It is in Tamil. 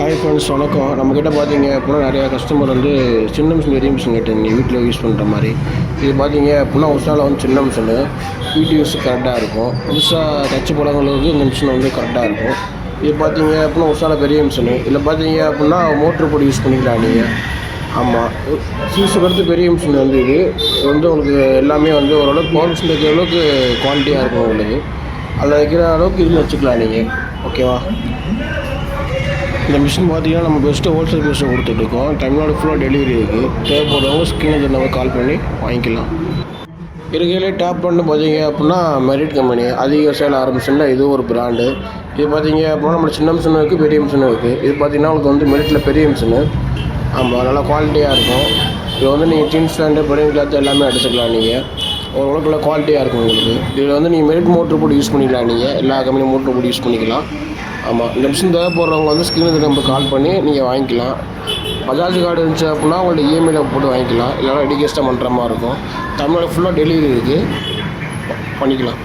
ஹாய் ஃப்ரெண்ட்ஸ் வணக்கம். நம்மக்கிட்ட பார்த்தீங்க அப்படின்னா நிறையா கஸ்டமர் வந்து சின்ன மிஷின் பெரிய மிஷின் கேட்டேன் நீங்கள் வீட்டில் யூஸ் பண்ணுற மாதிரி. இது பார்த்தீங்க அப்படின்னா உஷாவில் வந்து சின்ன மிஷினு வீட்டு யூஸ் கரெக்டாக இருக்கும். புதுசாக தச்சு போடவங்களுக்கு இந்த மிஷின் வந்து கரெக்டாக இருக்கும். இது பார்த்தீங்க அப்படின்னா உஷாவில் பெரிய மிஷினு இதில் பார்த்தீங்க அப்படின்னா மோட்ரு போட்டு யூஸ் பண்ணிக்கலாம் நீங்கள் ஆமாம் சீஸுக்கு அடுத்து பெரிய மிஷின் வந்து இது. வந்து உங்களுக்கு எல்லாமே வந்து ஓரளவுக்கு பவர் மிஷின் வைக்கிற அளவுக்கு குவாலிட்டியாக இருக்கும் உங்களுக்கு. அதில் வைக்கிற அளவுக்கு இதில் வச்சுக்கலாம் நீங்கள் ஓகேவா இந்த மிஷின் பார்த்தீங்கன்னா நம்ம பெஸ்ட்டு ஹோல்சேல் ப்ரைஸில் கொடுத்துட்ருக்கோம். தமிழ்நாடு ஃபுல்லாக டெலிவரி இருக்குது தேவைப்படுறவங்க ஸ்க்ரீனில் நம்ம கால் பண்ணி வாங்கிக்கலாம். இருக்கையிலே டாப் பண்ணு பார்த்தீங்க அப்படின்னா மெரிட் கம்பெனி அதிக சேல் ஆரம்பிச்சுன்னா இது ஒரு பிராண்டு இது பார்த்தீங்க அப்படின்னா நம்ம சின்ன மிஷின் இருக்குது பெரிய மிஷினும் இருக்குது இது பார்த்தீங்கன்னா உங்களுக்கு வந்து மெரிட்டில் பெரிய மிஷினு ஆமாம் நல்லா குவாலிட்டியாக இருக்கும். இது வந்து நீங்கள் ஜீன்ஸ் பேண்ட்டு பெரிய கிளாத் எல்லாமே அடிச்சுக்கலாம் நீங்கள் ஓரளவுக்கு நல்லா குவாலிட்டியாக இருக்கும் உங்களுக்கு. இதில் வந்து நீங்கள் மெரிட் மோட்ரு போட்டு யூஸ் பண்ணிக்கலாம் நீங்கள் எல்லா கம்பெனியும் மோட்ரு போட்டு யூஸ் பண்ணிக்கலாம். ஆமாம் இந்த தேவைப்படுறவங்க வந்து ஸ்க்ரீன் இந்த நம்பர் கால் பண்ணி நீங்கள் வாங்கிக்கலாம். பஜாஜ் கார்டு இருந்துச்சு அப்படின்னா உங்கள்ட்ட இஎம்ஐயில் போட்டு வாங்கிக்கலாம். இல்லைனா ரெடிகேஸ்ட்டாக பண்ணுற மாதிரி இருக்கும். தமிழ்நாடு ஃபுல்லாக டெலிவரி இருக்குது பண்ணிக்கலாம்.